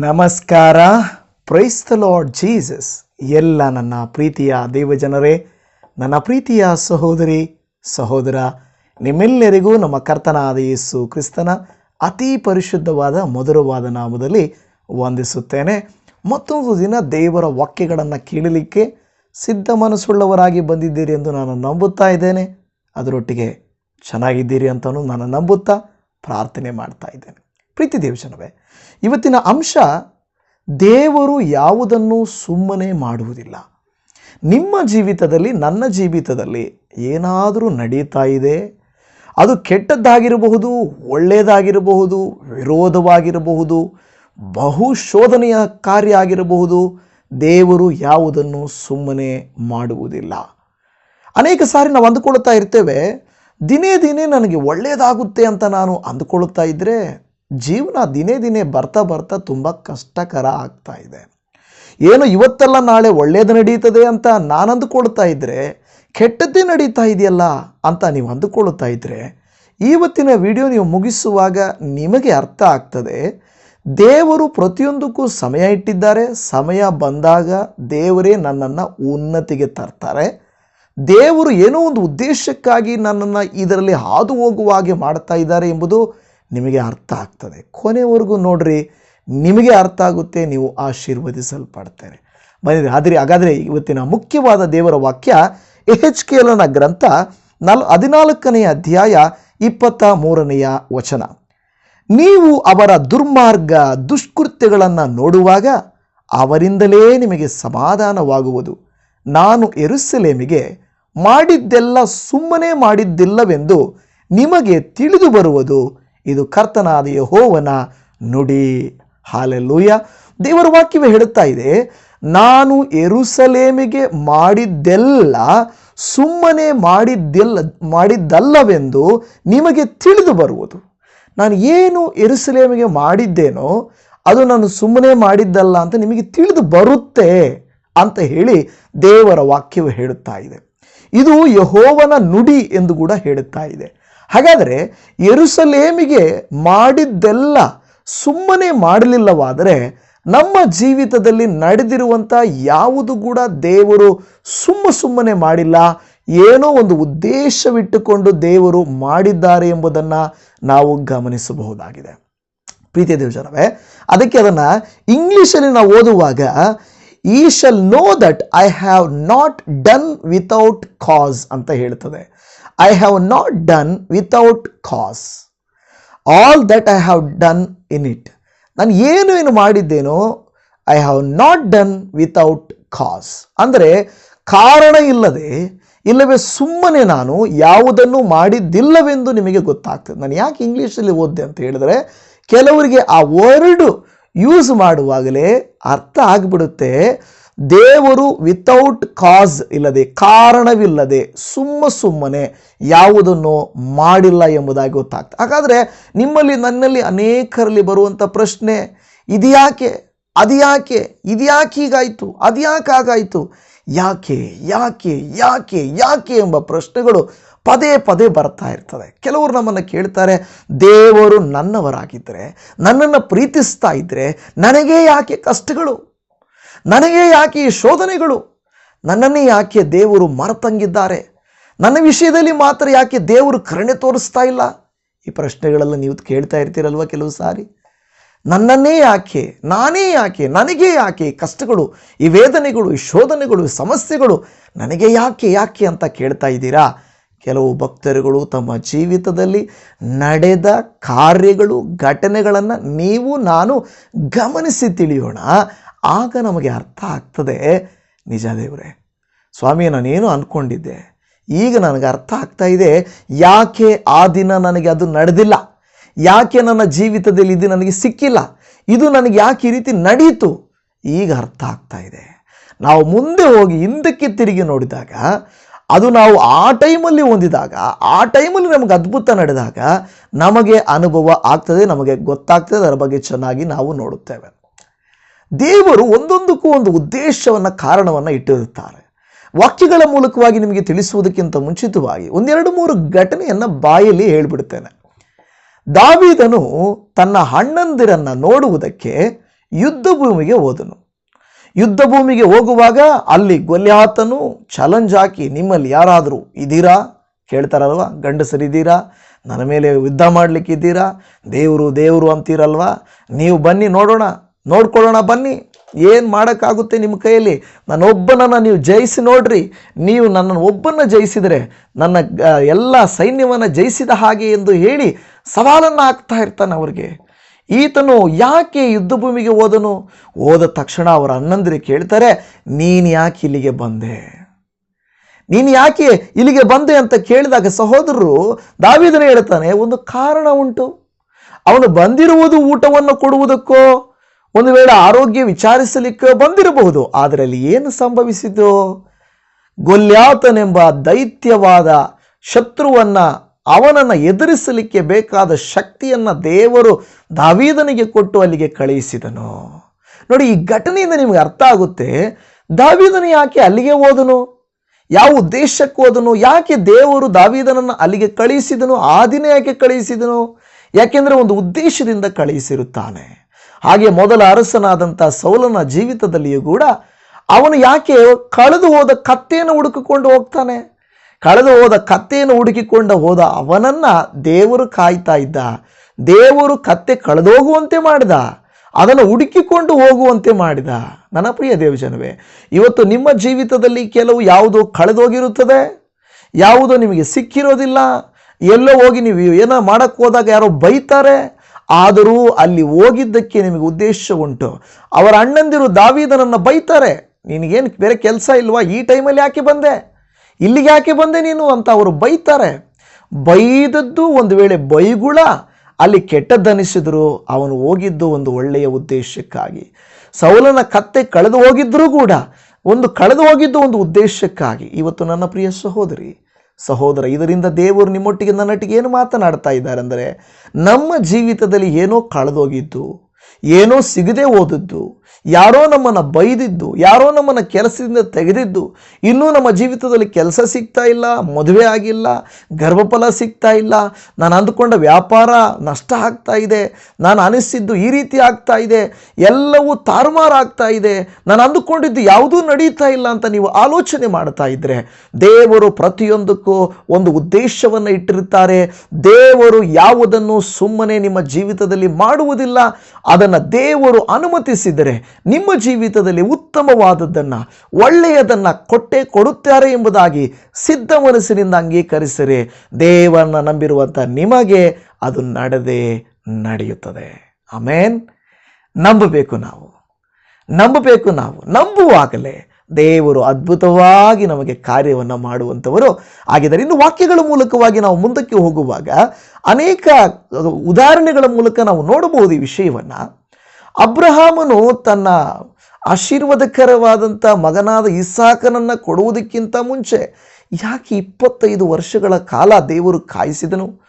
ನಮಸ್ಕಾರ. ಪ್ರೈಸ್ತ lord Jesus ಎಲ್ಲ ನನ್ನ ಪ್ರೀತಿಯ ದೇವಜನರೇ, ನನ್ನ ಪ್ರೀತಿಯ ಸಹೋದರಿ, ಸಹೋದರ, ನಿಮ್ಮೆಲ್ಲರಿಗೂ ನಮ್ಮ ಕರ್ತನಾದ ಯೇಸು ಕ್ರಿಸ್ತನ ಅತಿ ಪರಿಶುದ್ಧವಾದ ಮಧುರವಾದ ನಾಮದಲ್ಲಿ ವಂದಿಸುತ್ತೇನೆ. ಮತ್ತೊಂದು ದಿನ ದೇವರ ವಾಕ್ಯಗಳನ್ನು ಕೇಳಲಿಕ್ಕೆ ಸಿದ್ಧ ಮನಸ್ಸುಳ್ಳವರಾಗಿ ಬಂದಿದ್ದೀರಿ ಎಂದು ನಾನು ನಂಬುತ್ತಾ ಇದ್ದೇನೆ. ಅದರೊಟ್ಟಿಗೆ ಚೆನ್ನಾಗಿದ್ದೀರಿ ಅಂತಲೂ ನಾನು ನಂಬುತ್ತಾ ಪ್ರಾರ್ಥನೆ ಮಾಡ್ತಾ ಇದ್ದೇನೆ. ಪ್ರೀತಿ ದೇವಜನವೇ, ಇವತ್ತಿನ ಅಂಶ ದೇವರು ಯಾವುದನ್ನು ಸುಮ್ಮನೆ ಮಾಡುವುದಿಲ್ಲ. ನಿಮ್ಮ ಜೀವಿತದಲ್ಲಿ, ನನ್ನ ಜೀವಿತದಲ್ಲಿ ಏನಾದರೂ ನಡೀತಾ ಇದೆ, ಅದು ಕೆಟ್ಟದ್ದಾಗಿರಬಹುದು, ಒಳ್ಳೆಯದಾಗಿರಬಹುದು, ವಿರೋಧವಾಗಿರಬಹುದು, ಬಹು ಶೋಧನೆಯ ಕಾರ್ಯ ಆಗಿರಬಹುದು, ದೇವರು ಯಾವುದನ್ನು ಸುಮ್ಮನೆ ಮಾಡುವುದಿಲ್ಲ. ಅನೇಕ ಸಾರಿ ನಾವು ಅಂದುಕೊಳ್ಳುತ್ತಾ ಇರ್ತೇವೆ, ದಿನೇ ದಿನೇ ನನಗೆ ಒಳ್ಳೆಯದಾಗುತ್ತೆ ಅಂತ ನಾನು ಅಂದುಕೊಳ್ಳುತ್ತಾ ಇದ್ದರೆ ಜೀವನ ದಿನೇ ದಿನೇ ಬರ್ತಾ ಬರ್ತಾ ತುಂಬ ಕಷ್ಟಕರ ಆಗ್ತಾ ಇದೆ. ಏನು ಇವತ್ತೆಲ್ಲ ನಾಳೆ ಒಳ್ಳೆಯದು ನಡೀತದೆ ಅಂತ ನಾನು ಅಂದುಕೊಳ್ತಾ ಇದ್ದರೆ ಕೆಟ್ಟದ್ದೇ ನಡೀತಾ ಇದೆಯಲ್ಲ ಅಂತ ನೀವು ಅಂದುಕೊಳ್ಳುತ್ತಾ ಇದ್ದರೆ ಇವತ್ತಿನ ವಿಡಿಯೋ ನೀವು ಮುಗಿಸುವಾಗ ನಿಮಗೆ ಅರ್ಥ ಆಗ್ತದೆ, ದೇವರು ಪ್ರತಿಯೊಂದಕ್ಕೂ ಸಮಯ ಇಟ್ಟಿದ್ದಾರೆ, ಸಮಯ ಬಂದಾಗ ದೇವರೇ ನನ್ನನ್ನು ಉನ್ನತಿಗೆ ತರ್ತಾರೆ. ದೇವರು ಏನೋ ಒಂದು ಉದ್ದೇಶಕ್ಕಾಗಿ ನನ್ನನ್ನು ಇದರಲ್ಲಿ ಹಾದು ಹೋಗುವ ಹಾಗೆ ಮಾಡ್ತಾ ಇದ್ದಾರೆ ಎಂಬುದು ನಿಮಗೆ ಅರ್ಥ ಆಗ್ತದೆ. ಕೊನೆವರೆಗೂ ನೋಡ್ರಿ, ನಿಮಗೆ ಅರ್ಥ ಆಗುತ್ತೆ, ನೀವು ಆಶೀರ್ವದಿಸಲ್ಪಡ್ತಾರೆ ಬನ್ನಿರಿ ಆದರೆ ಹಾಗಾದರೆ ಇವತ್ತಿನ ಮುಖ್ಯವಾದ ದೇವರ ವಾಕ್ಯ ಎಚ್ ಕೇಲನ ಗ್ರಂಥ ನಲ್ ಹದಿನಾಲ್ಕನೆಯ ಅಧ್ಯಾಯ ಇಪ್ಪತ್ತ ಮೂರನೆಯ ವಚನ. ನೀವು ಅವರ ದುರ್ಮಾರ್ಗ ದುಷ್ಕೃತ್ಯಗಳನ್ನು ನೋಡುವಾಗ ಅವರಿಂದಲೇ ನಿಮಗೆ ಸಮಾಧಾನವಾಗುವುದು. ನಾನು ಎರುಸಲೇಮಿಗೆ ಮಾಡಿದ್ದೆಲ್ಲ ಸುಮ್ಮನೆ ಮಾಡಿದ್ದಿಲ್ಲವೆಂದು ನಿಮಗೆ ತಿಳಿದು ಬರುವುದು ಇದು ಕರ್ತನಾದ ಯಹೋವನ ನುಡಿ. ಹಾಲೆಲ್ಲೂಯ ದೇವರ ವಾಕ್ಯವೇ ಹೇಳುತ್ತಾ ಇದೆ, ನಾನು ಎರುಸಲೇಮಿಗೆ ಮಾಡಿದ್ದೆಲ್ಲ, ಸುಮ್ಮನೆ ಮಾಡಿದ್ದೆಲ್ಲ, ಮಾಡಿದ್ದಲ್ಲವೆಂದು ನಿಮಗೆ ತಿಳಿದು ಬರುವುದು. ನಾನು ಏನು ಎರುಸಲೇಮಿಗೆ ಮಾಡಿದ್ದೇನೋ, ಅದು ನಾನು ಸುಮ್ಮನೆ ಮಾಡಿದ್ದಲ್ಲ ಅಂತ ನಿಮಗೆ ತಿಳಿದು ಬರುತ್ತೆ ಅಂತ ಹೇಳಿ ದೇವರ ವಾಕ್ಯವು ಹೇಳುತ್ತಾ ಇದೆ. ಇದು ಯಹೋವನ ನುಡಿ ಎಂದು ಕೂಡ ಹೇಳುತ್ತಾ ಇದೆ. ಹಾಗಾದರೆ ಎರುಸಲೇಮಿಗೆ ಮಾಡಿದ್ದೆಲ್ಲ ಸುಮ್ಮನೆ ಮಾಡಲಿಲ್ಲವಾದರೆ ನಮ್ಮ ಜೀವಿತದಲ್ಲಿ ನಡೆದಿರುವಂಥ ಯಾವುದು ಕೂಡ ದೇವರು ಸುಮ್ಮ ಸುಮ್ಮನೆ ಮಾಡಿಲ್ಲ. ಏನೋ ಒಂದು ಉದ್ದೇಶವಿಟ್ಟುಕೊಂಡು ದೇವರು ಮಾಡಿದ್ದಾರೆ ಎಂಬುದನ್ನು ನಾವು ಗಮನಿಸಬಹುದಾಗಿದೆ. ಪ್ರೀತಿಯ ದೇವಜನವೇ, ಅದಕ್ಕೆ ಅದನ್ನು ಇಂಗ್ಲೀಷಲ್ಲಿ ನಾವು ಓದುವಾಗ ಈ shall know that I have not done without cause ಅಂತ ಹೇಳ್ತದೆ. I have not done without cause all that I have done in it ನಾನು ಏನು ಏನು ಮಾಡಿದ್ದೇನೋ I have not done without cause ಅಂದರೆ, ಕಾರಣ ಇಲ್ಲದೆ, ಇಲ್ಲವೇ ಸುಮ್ಮನೆ ನಾನು ಯಾವುದನ್ನು ಮಾಡಿದ್ದಿಲ್ಲವೆಂದು ನಿಮಗೆ ಗೊತ್ತಾಗ್ತದೆ. ನಾನು ಯಾಕೆ ಇಂಗ್ಲೀಷಲ್ಲಿ ಓದಿದೆ ಅಂತ ಹೇಳಿದ್ರೆ, ಕೆಲವರಿಗೆ ಆ ವರ್ಡು ಯೂಸ್ ಮಾಡುವಾಗಲೇ ಅರ್ಥ ಆಗಿಬಿಡುತ್ತೆ. ದೇವರು ವಿತೌಟ್ ಕಾಸ್ ಇಲ್ಲದೆ, ಕಾರಣವಿಲ್ಲದೆ, ಸುಮ್ಮ ಸುಮ್ಮನೆ ಯಾವುದನ್ನು ಮಾಡಿಲ್ಲ ಎಂಬುದಾಗಿ ಗೊತ್ತಾಗ್ತದೆ. ಹಾಗಾದರೆ ನಿಮ್ಮಲ್ಲಿ, ನನ್ನಲ್ಲಿ ಅನೇಕರಲ್ಲಿ ಬರುವಂಥ ಪ್ರಶ್ನೆ, ಇದ್ಯಾಕೆ, ಅದ್ಯಾಕೆ, ಇದ್ಯಾಕೆ ಹೀಗಾಯಿತು, ಅದ್ಯಾಕೆ ಹಾಗಾಯಿತು, ಯಾಕೆ ಯಾಕೆ ಯಾಕೆ ಯಾಕೆ ಎಂಬ ಪ್ರಶ್ನೆಗಳು ಪದೇ ಪದೇ ಬರ್ತಾ ಇರ್ತದೆ ಕೆಲವರು ನಮ್ಮನ್ನು ಕೇಳ್ತಾರೆ, ದೇವರು ನನ್ನವರಾಗಿದ್ದರೆ, ನನ್ನನ್ನು ಪ್ರೀತಿಸ್ತಾ ಇದ್ದರೆ, ನನಗೇ ಯಾಕೆ ಕಷ್ಟಗಳು? ನನಗೆ ಯಾಕೆ ಈ ಶೋಧನೆಗಳು? ನನ್ನನ್ನೇ ಯಾಕೆ ದೇವರು ಮರತಂಗಿದ್ದಾರೆ? ನನ್ನ ವಿಷಯದಲ್ಲಿ ಮಾತ್ರ ಯಾಕೆ ದೇವರು ಕರುಣೆ ತೋರಿಸ್ತಾ ಇಲ್ಲ? ಈ ಪ್ರಶ್ನೆಗಳೆಲ್ಲ ನೀವು ಕೇಳ್ತಾ ಇರ್ತೀರಲ್ವ ಕೆಲವು ಸಾರಿ? ನನ್ನನ್ನೇ ಯಾಕೆ, ನಾನೇ ಯಾಕೆ, ನನಗೆ ಯಾಕೆ ಕಷ್ಟಗಳು, ಈ ವೇದನೆಗಳು, ಈ ಶೋಧನೆಗಳು, ಈ ಸಮಸ್ಯೆಗಳು ನನಗೆ ಯಾಕೆ ಯಾಕೆ ಅಂತ ಕೇಳ್ತಾ ಇದ್ದೀರಾ? ಕೆಲವು ಭಕ್ತರುಗಳು ತಮ್ಮ ಜೀವಿತದಲ್ಲಿ ನಡೆದ ಕಾರ್ಯಗಳು, ಘಟನೆಗಳನ್ನು ನೀವು, ನಾನು ಗಮನಿಸಿ ತಿಳಿಯೋಣ. ಆಗ ನಮಗೆ ಅರ್ಥ ಆಗ್ತದೆ, ನಿಜ ದೇವರೇ. ಸ್ವಾಮಿ ನಾನೇನು ಅಂದ್ಕೊಂಡಿದ್ದೆ ಈಗ ನನಗೆ ಅರ್ಥ ಆಗ್ತಾ ಇದೆ, ಯಾಕೆ ಆ ದಿನ ನನಗೆ ಅದು ನಡೆದಿಲ್ಲ? ಯಾಕೆ ನನ್ನ ಜೀವಿತದಲ್ಲಿ ಇದು ನನಗೆ ಸಿಕ್ಕಿಲ್ಲ? ಇದು ನನಗೆ ಯಾಕೆ ಈ ರೀತಿ ನಡೀತು? ಈಗ ಅರ್ಥ ಆಗ್ತಾ ಇದೆ. ನಾವು ಮುಂದೆ ಹೋಗಿ ಹಿಂದಕ್ಕೆ ತಿರುಗಿ ನೋಡಿದಾಗ, ಅದು ನಾವು ಆ ಟೈಮಲ್ಲಿ ಹೊಂದಿದಾಗ, ಆ ಟೈಮಲ್ಲಿ ನಮಗೆ ಅದ್ಭುತ ನಡೆದಾಗ, ನಮಗೆ ಅನುಭವ ಆಗ್ತದೆ, ನಮಗೆ ಗೊತ್ತಾಗ್ತದೆ, ಅದರ ಬಗ್ಗೆ ಚೆನ್ನಾಗಿ ನಾವು ನೋಡುತ್ತೇವೆ. ದೇವರು ಒಂದೊಂದಕ್ಕೂ ಒಂದು ಉದ್ದೇಶವನ್ನು, ಕಾರಣವನ್ನು ಇಟ್ಟಿರುತ್ತಾರೆ. ವಾಕ್ಯಗಳ ಮೂಲಕವಾಗಿ ನಿಮಗೆ ತಿಳಿಸುವುದಕ್ಕಿಂತ ಮುಂಚಿತವಾಗಿ ಒಂದೆರಡು ಮೂರು ಘಟನೆಯನ್ನು ಬಾಯಲ್ಲಿ ಹೇಳಿಬಿಡ್ತೇನೆ. ದಾವಿದನು ತನ್ನ ಅಣ್ಣಂದಿರನ್ನು ನೋಡುವುದಕ್ಕೆ ಯುದ್ಧ ಭೂಮಿಗೆ ಹೋದನು. ಯುದ್ಧ ಭೂಮಿಗೆ ಹೋಗುವಾಗ ಅಲ್ಲಿ ಗೊಲ್ಯಾತನು ಚಾಲೆಂಜ್ ಹಾಕಿ, ನಿಮ್ಮಲ್ಲಿ ಯಾರಾದರೂ ಇದ್ದೀರಾ? ಕೇಳ್ತಾರಲ್ವ? ಗಂಡಸರಿದ್ದೀರಾ ನನ್ನ ಮೇಲೆ ಯುದ್ಧ ಮಾಡಲಿಕ್ಕಿದ್ದೀರಾ ದೇವರು ದೇವರು ಅಂತೀರಲ್ವಾ? ನೀವು ಬನ್ನಿ ನೋಡೋಣ. ನೋಡ್ಕೊಳ್ಳೋಣ, ಬನ್ನಿ. ಏನು ಮಾಡೋಕ್ಕಾಗುತ್ತೆ ನಿಮ್ಮ ಕೈಯಲ್ಲಿ? ನನ್ನೊಬ್ಬನನ್ನು ನೀವು ಜಯಿಸಿ ನೋಡ್ರಿ. ನೀವು ನನ್ನನ್ನು ಒಬ್ಬನ ಜಯಿಸಿದರೆ, ನನ್ನ ಎಲ್ಲ ಸೈನ್ಯವನ್ನು ಜಯಿಸಿದ ಹಾಗೆ ಎಂದು ಹೇಳಿ ಸವಾಲನ್ನು ಹಾಕ್ತಾ ಇರ್ತಾನೆ ಅವ್ರಿಗೆ. ಈತನು ಯಾಕೆ ಯುದ್ಧ ಭೂಮಿಗೆ ಹೋದನು? ಹೋದ ತಕ್ಷಣ ಅವರ ಅಣ್ಣಂದಿರು ಕೇಳ್ತಾರೆ, ನೀನು ಯಾಕೆ ಇಲ್ಲಿಗೆ ಬಂದೆ? ನೀನು ಯಾಕೆ ಇಲ್ಲಿಗೆ ಬಂದೆ? ಅಂತ ಕೇಳಿದಾಗ ಸಹೋದರರು ದಾವಿದನ ಹೇಳ್ತಾನೆ, ಒಂದು ಕಾರಣ ಉಂಟು. ಅವನು ಬಂದಿರುವುದು ಊಟವನ್ನು ಕೊಡುವುದಕ್ಕೋ ಒಂದು ವೇಳೆ ಆರೋಗ್ಯ ವಿಚಾರಿಸಲಿಕ್ಕೆ ಬಂದಿರಬಹುದು ಅದರಲ್ಲಿ ಏನು ಸಂಭವಿಸಿತು? ಗೊಲ್ಯಾತನೆಂಬ ದೈತ್ಯವಾದ ಶತ್ರುವನ್ನ ಅವನನ್ನು ಎದುರಿಸಲಿಕ್ಕೆ ಬೇಕಾದ ಶಕ್ತಿಯನ್ನು ದೇವರು ದಾವೀದನಿಗೆ ಕೊಟ್ಟು ಅಲ್ಲಿಗೆ ಕಳುಹಿಸಿದನು. ನೋಡಿ, ಈ ಘಟನೆಯಿಂದ ನಿಮಗೆ ಅರ್ಥ ಆಗುತ್ತೆ, ದಾವೀದನು ಯಾಕೆ ಅಲ್ಲಿಗೆ ಹೋದನು? ಯಾವ ಉದ್ದೇಶಕ್ಕೆ ಹೋದನು? ಯಾಕೆ ದೇವರು ದಾವೀದನನ್ನು ಅಲ್ಲಿಗೆ ಕಳುಹಿಸಿದನು? ಆ ದಿನ ಯಾಕೆ ಕಳುಹಿಸಿದನು? ಯಾಕೆಂದರೆ ಒಂದು ಉದ್ದೇಶದಿಂದ ಕಳುಹಿಸಿರುತ್ತಾನೆ. ಹಾಗೆ ಮೊದಲ ಅರಸನಾದಂಥ ಸೌಲನ ಜೀವಿತದಲ್ಲಿಯೂ ಕೂಡ ಅವನು ಯಾಕೆ ಕಳೆದು ಹೋದ ಕತ್ತೆಯನ್ನು ಹುಡುಕಿಕೊಂಡು ಹೋಗ್ತಾನೆ? ಕಳೆದು ಹೋದ ಕತ್ತೆಯನ್ನು ಹುಡುಕಿಕೊಂಡು ಹೋದ ಅವನನ್ನು ದೇವರು ಕಾಯ್ತಾ ಇದ್ದ. ದೇವರು ಕತ್ತೆ ಕಳೆದೋಗುವಂತೆ ಮಾಡಿದ. ಅದನ್ನು ಹುಡುಕಿಕೊಂಡು ಹೋಗುವಂತೆ ಮಾಡಿದ. ನನ್ನ ಪ್ರಿಯ ದೇವಜನವೇ, ಇವತ್ತು ನಿಮ್ಮ ಜೀವಿತದಲ್ಲಿ ಕೆಲವು ಯಾವುದು ಕಳೆದೋಗಿರುತ್ತದೆ ಯಾವುದು ನಿಮಗೆ ಸಿಕ್ಕಿರೋದಿಲ್ಲ? ಎಲ್ಲೋ ಹೋಗಿ ನೀವು ಏನೋ ಮಾಡೋಕ್ಕೋದಾಗ ಹೋದಾಗ ಯಾರೋ ಬೈತಾರೆ? ಆದರೂ ಅಲ್ಲಿ ಹೋಗಿದ್ದಕ್ಕೆ ನಿಮಗೆ ಉದ್ದೇಶ ಉಂಟು ಅವರ ಅಣ್ಣಂದಿರು ದಾವೀದನನ್ನು ಬೈತಾರೆ, ನಿನಗೇನು ಬೇರೆ ಕೆಲಸ ಇಲ್ವಾ? ಈ ಟೈಮಲ್ಲಿ ಯಾಕೆ ಬಂದೆ? ಇಲ್ಲಿಗೆ ಯಾಕೆ ಬಂದೆ ನೀನು? ಅಂತ ಅವರು ಬೈತಾರೆ. ಬೈದದ್ದು ಒಂದು ವೇಳೆ ಬೈಗುಳ, ಅಲ್ಲಿ ಕೆಟ್ಟದ್ದನಿಸಿದ್ರು, ಅವನು ಹೋಗಿದ್ದು ಒಂದು ಒಳ್ಳೆಯ ಉದ್ದೇಶಕ್ಕಾಗಿ. ಸೌಲನ ಕತ್ತೆ ಕಳೆದು ಹೋಗಿದ್ರೂ ಕೂಡ, ಒಂದು ಕಳೆದು ಹೋಗಿದ್ದು ಒಂದು ಉದ್ದೇಶಕ್ಕಾಗಿ. ಇವತ್ತು ನನ್ನ ಪ್ರಿಯ ಸಹೋದರಿ ಸಹೋದರ, ಇದರಿಂದ ದೇವರು ನಿಮ್ಮೊಟ್ಟಿಗೆ ನನ್ನೊಟ್ಟಿಗೆ ಏನು ಮಾತನಾಡ್ತಾ ಇದ್ದಾರೆ ಅಂದರೆ, ನಮ್ಮ ಜೀವಿತದಲ್ಲಿ ಏನೋ ಕಳೆದೋಗಿದ್ದು, ಏನೋ ಸಿಗದೆ ಹೋದದ್ದು ಯಾರೋ ನಮ್ಮನ್ನು ಬೈದಿದ್ದು, ಯಾರೋ ನಮ್ಮನ್ನು ಕೆಲಸದಿಂದ ತೆಗೆದಿದ್ದು, ಇನ್ನೂ ನಮ್ಮ ಜೀವಿತದಲ್ಲಿ ಕೆಲಸ ಸಿಗ್ತಾ ಇಲ್ಲ, ಮದುವೆ ಆಗಿಲ್ಲ, ಗರ್ಭಫಲ ಸಿಗ್ತಾ ಇಲ್ಲ, ನಾನು ಅಂದುಕೊಂಡ ವ್ಯಾಪಾರ ನಷ್ಟ ಆಗ್ತಾ ಇದೆ, ನಾನು ಅನಿಸಿದ್ದು ಈ ರೀತಿ ಆಗ್ತಾ ಇದೆ, ಎಲ್ಲವೂ ತಾರುಮಾರಾಗ್ತಾ ಇದೆ, ನಾನು ಅಂದುಕೊಂಡಿದ್ದು ಯಾವುದೂ ನಡೀತಾ ಇಲ್ಲ ಅಂತ ನೀವು ಆಲೋಚನೆ ಮಾಡ್ತಾ ಇದ್ದರೆ ದೇವರು ಪ್ರತಿಯೊಂದಕ್ಕೂ ಒಂದು ಉದ್ದೇಶವನ್ನು ಇಟ್ಟಿರುತ್ತಾರೆ, ದೇವರು ಯಾವುದನ್ನು ಸುಮ್ಮನೆ ನಿಮ್ಮ ಜೀವಿತದಲ್ಲಿ ಮಾಡುವುದಿಲ್ಲ, ಅದನ್ನು ದೇವರು ಅನುಮತಿಸಿದರೆ ನಿಮ್ಮ ಜೀವಿತದಲ್ಲಿ ಉತ್ತಮವಾದದ್ದನ್ನು, ಒಳ್ಳೆಯದನ್ನು ಕೊಟ್ಟೆ ಕೊಡುತ್ತಾರೆ ಎಂಬುದಾಗಿ ಸಿದ್ಧ ಮನಸ್ಸಿನಿಂದ ಅಂಗೀಕರಿಸಿರಿ. ದೇವರನ್ನ ನಂಬಿರುವಂಥ ನಿಮಗೆ ಅದು ನಡೆದೇ ನಡೆಯುತ್ತದೆ. ಆಮೇನ್. ನಂಬಬೇಕು ನಾವು. ನಂಬಬೇಕು ನಾವು. ನಂಬುವಾಗಲೇ ದೇವರು ಅದ್ಭುತವಾಗಿ ನಮಗೆ ಕಾರ್ಯವನ್ನು ಮಾಡುವಂಥವರು ಆಗಿದ್ದಾರೆ ಇನ್ನು ವಾಕ್ಯಗಳ ಮೂಲಕವಾಗಿ ನಾವು ಮುಂದಕ್ಕೆ ಹೋಗುವಾಗ ಅನೇಕ ಉದಾಹರಣೆಗಳ ಮೂಲಕ ನಾವು ನೋಡಬಹುದು ಈ ವಿಷಯವನ್ನು. ಅಬ್ರಹಾಮನು ತನ್ನ ಆಶೀರ್ವಾದಕರವಾದಂಥ ಮಗನಾದ ಇಸಾಕನನ್ನು ಕೊಡುವುದಕ್ಕಿಂತ ಮುಂಚೆ ಯಾಕೆ ಇಪ್ಪತ್ತೈದು ವರ್ಷಗಳ ಕಾಲ ದೇವರು ಕಾಯಿಸಿದನು?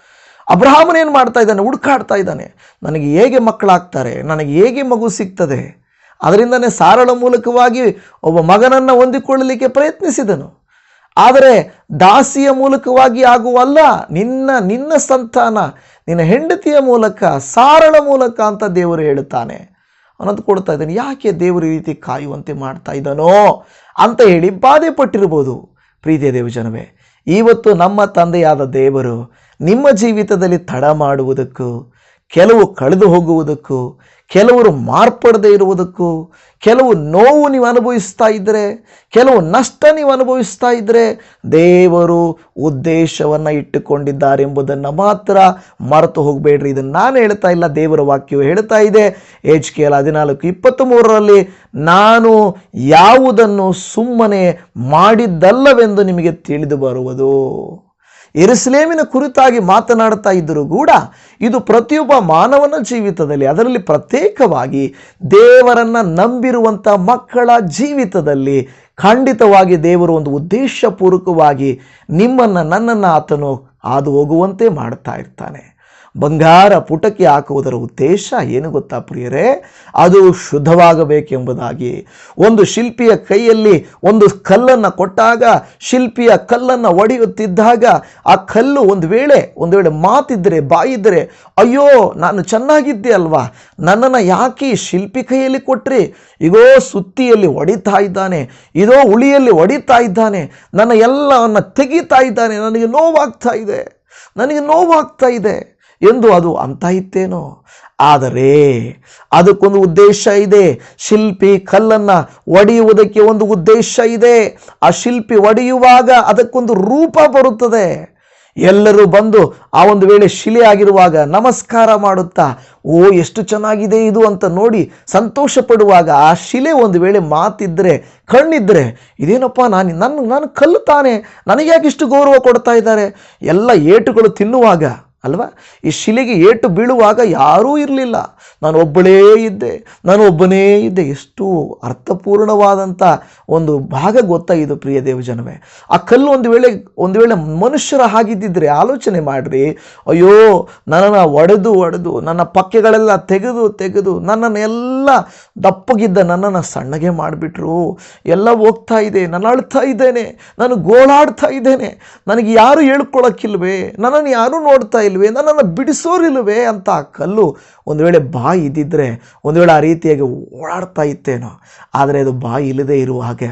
ಅಬ್ರಹಾಮನೇನು ಮಾಡ್ತಾ ಇದ್ದಾನೆ? ಹುಡುಕಾಡ್ತಾ ಇದ್ದಾನೆ. ನನಗೆ ಹೇಗೆ ಮಕ್ಕಳಾಗ್ತಾರೆ? ನನಗೆ ಹೇಗೆ ಮಗು ಸಿಗ್ತದೆ? ಅದರಿಂದನೇ ಸಾರಳ ಮೂಲಕವಾಗಿ ಒಬ್ಬ ಮಗನನ್ನು ಹೊಂದಿಕೊಳ್ಳಲಿಕ್ಕೆ ಪ್ರಯತ್ನಿಸಿದನು. ಆದರೆ ದಾಸಿಯ ಮೂಲಕವಾಗಿ ಆಗುವಲ್ಲ, ನಿನ್ನ ನಿನ್ನ ಸಂತಾನ, ನಿನ್ನ ಹೆಂಡತಿಯ ಮೂಲಕ, ಸಾರಳ ಮೂಲಕ ಅಂತ ದೇವರು ಹೇಳುತ್ತಾನೆ. ಅನ್ನೋದು ಕೊಡ್ತಾ ಇದ್ದಾನೆ. ಯಾಕೆ ದೇವರು ಈ ರೀತಿ ಕಾಯುವಂತೆ ಮಾಡ್ತಾ ಇದ್ದಾನೋ ಅಂತ ಹೇಳಿ ಬಾಧೆ ಪಟ್ಟಿರ್ಬೋದು ಪ್ರೀತಿಯ ದೇವಜನವೇ, ಇವತ್ತು ನಮ್ಮ ತಂದೆಯಾದ ದೇವರು ನಿಮ್ಮ ಜೀವಿತದಲ್ಲಿ ತಡ ಮಾಡುವುದಕ್ಕೂ, ಕೆಲವು ಕಳೆದು ಹೋಗುವುದಕ್ಕೂ ಕೆಲವರು ಮಾರ್ಪಡದೇ ಇರುವುದಕ್ಕೂ, ಕೆಲವು ನೋವು ನೀವು ಅನುಭವಿಸ್ತಾ ಇದ್ದರೆ ಕೆಲವು ನಷ್ಟ ನೀವು ಅನುಭವಿಸ್ತಾ ಇದ್ದರೆ ದೇವರು ಉದ್ದೇಶವನ್ನು ಇಟ್ಟುಕೊಂಡಿದ್ದಾರೆ ಎಂಬುದನ್ನು ಮಾತ್ರ ಮರೆತು ಹೋಗಬೇಡ್ರಿ. ಇದನ್ನು ನಾನು ಹೇಳ್ತಾ ಇಲ್ಲ, ದೇವರ ವಾಕ್ಯವು ಹೇಳ್ತಾ ಇದೆ. ಎಚ್ ಕೆ ಎಲ್ ಹದಿನಾಲ್ಕು ಇಪ್ಪತ್ತ್ ಮೂರರಲ್ಲಿ ನಾನು ಯಾವುದನ್ನು ಸುಮ್ಮನೆ ಮಾಡಿದ್ದಲ್ಲವೆಂದು ನಿಮಗೆ ತಿಳಿದು ಬರುವುದು. ಎರುಸಲೇಮಿನ ಕುರಿತಾಗಿ ಮಾತನಾಡ್ತಾ ಇದ್ದರೂ ಕೂಡ ಇದು ಪ್ರತಿಯೊಬ್ಬ ಮಾನವನ ಜೀವಿತದಲ್ಲಿ, ಅದರಲ್ಲಿ ಪ್ರತ್ಯೇಕವಾಗಿ ದೇವರನ್ನ ನಂಬಿರುವಂಥ ಮಕ್ಕಳ ಜೀವಿತದಲ್ಲಿ ಖಂಡಿತವಾಗಿ ದೇವರು ಒಂದು ಉದ್ದೇಶಪೂರ್ವಕವಾಗಿ ನಿಮ್ಮನ್ನು, ನನ್ನನ್ನು ಆತನು ಹಾದು ಹೋಗುವಂತೆ ಮಾಡ್ತಾ ಇರ್ತಾನೆ. ಬಂಗಾರ ಪುಟಕ್ಕೆ ಹಾಕುವುದರ ಉದ್ದೇಶ ಏನು ಗೊತ್ತಾ ಪ್ರಿಯರೇ? ಅದು ಶುದ್ಧವಾಗಬೇಕೆಂಬುದಾಗಿ. ಒಂದು ಶಿಲ್ಪಿಯ ಕೈಯಲ್ಲಿ ಒಂದು ಕಲ್ಲನ್ನು ಕೊಟ್ಟಾಗ, ಶಿಲ್ಪಿಯ ಕಲ್ಲನ್ನು ಒಡೆಯುತ್ತಿದ್ದಾಗ, ಆ ಕಲ್ಲು ಒಂದು ವೇಳೆ ಒಂದು ವೇಳೆ ಮಾತಿದ್ದರೆ ಬಾಯಿದ್ದರೆ ಅಯ್ಯೋ, ನಾನು ಚೆನ್ನಾಗಿದ್ದೆ ಅಲ್ವಾ? ನನ್ನನ್ನು ಯಾಕೆ ಶಿಲ್ಪಿ ಕೈಯಲ್ಲಿ ಕೊಟ್ರಿ? ಇಗೋ, ಸುತ್ತಿಯಲ್ಲಿ ಹೊಡಿತಾ ಇದ್ದಾನೆ ಇದೋ ಉಳಿಯಲ್ಲಿ ಹೊಡಿತಾ ಇದ್ದಾನೆ, ನನ್ನ ಎಲ್ಲವನ್ನು ತೆಗಿತಾ ಇದ್ದಾನೆ, ನನಗೆ ನೋವಾಗ್ತಾ ಇದೆ, ನನಗೆ ನೋವಾಗ್ತಾ ಇದೆ. ಎಂದು ಅದು ಅಂತ ಇತ್ತೇನೋ. ಆದರೆ ಅದಕ್ಕೊಂದು ಉದ್ದೇಶ ಇದೆ. ಶಿಲ್ಪಿ ಕಲ್ಲನ್ನು ಒಡೆಯುವುದಕ್ಕೆ ಒಂದು ಉದ್ದೇಶ ಇದೆ. ಆ ಶಿಲ್ಪಿ ಒಡೆಯುವಾಗ ಅದಕ್ಕೊಂದು ರೂಪ ಬರುತ್ತದೆ. ಎಲ್ಲರೂ ಬಂದು ಆ ಒಂದು ವೇಳೆ ಶಿಲೆ ಆಗಿರುವಾಗ ನಮಸ್ಕಾರ ಮಾಡುತ್ತಾ, ಓ, ಎಷ್ಟು ಚೆನ್ನಾಗಿದೆ ಇದು ಅಂತ ನೋಡಿ ಸಂತೋಷ ಪಡುವಾಗ ಆ ಶಿಲೆ ಒಂದು ವೇಳೆ ಮಾತಿದ್ದರೆ ಕಣ್ಣಿದ್ದರೆ ಇದೇನಪ್ಪ, ನಾನು ನನ್ನ ನಾನು ಕಲ್ಲು ತಾನೆ ನನಗ್ಯಾಕೆ ಇಷ್ಟು ಗೌರವ ಕೊಡ್ತಾ ಇದ್ದಾರೆ? ಎಲ್ಲ ಏಟುಗಳು ತಿನ್ನುವಾಗ ಅಲ್ವಾ? ಈ ಶಿಲೆಗೆ ಏಟು ಬೀಳುವಾಗ ಯಾರೂ ಇರಲಿಲ್ಲ. ನಾನು ಒಬ್ಬಳೇ ಇದ್ದೆ, ನಾನು ಒಬ್ಬನೇ ಇದ್ದೆ. ಎಷ್ಟು ಅರ್ಥಪೂರ್ಣವಾದಂಥ ಒಂದು ಭಾಗ ಗೊತ್ತಾ ಇದು ಪ್ರಿಯ ದೇವಜನವೇ? ಆ ಕಲ್ಲು ಒಂದು ವೇಳೆ ಒಂದು ವೇಳೆ ಮನುಷ್ಯರ ಹಾಗಿದ್ದಿದ್ರೆ ಆಲೋಚನೆ ಮಾಡಿರಿ. ಅಯ್ಯೋ, ನನ್ನನ್ನು ಒಡೆದು ಒಡೆದು, ನನ್ನ ಪಕ್ಕೆಗಳೆಲ್ಲ ತೆಗೆದು ತೆಗೆದು ನನ್ನನ್ನು ಎಲ್ಲ ದಪ್ಪಗಿದ್ದ ನನ್ನನ್ನು ಸಣ್ಣಗೆ ಮಾಡಿಬಿಟ್ರು. ಎಲ್ಲ ಹೋಗ್ತಾ ಇದೆ, ನಾನು ಅಳ್ತಾ ಇದ್ದೇನೆ, ನಾನು ಗೋಳಾಡ್ತಾ ಇದ್ದೇನೆ. ನನಗೆ ಯಾರು ಹೇಳ್ಕೊಳಕ್ಕಿಲ್ವೇ, ನನ್ನನ್ನು ಯಾರೂ ನೋಡ್ತಾ ಇಲ್ವೇ, ನನ್ನನ್ನು ಬಿಡಿಸೋರಿಲ್ವೇ ಅಂತ ಕಲ್ಲು ಒಂದು ವೇಳೆ ಬಾಯಿ ಇದ್ದಿದ್ರೆ ಒಂದು ವೇಳೆ ಆ ರೀತಿಯಾಗಿ ಓಡಾಡ್ತಾ ಇತ್ತೇನೋ, ಆದರೆ ಅದು ಬಾಯಿ ಇಲ್ಲದೆ ಹಾಗೆ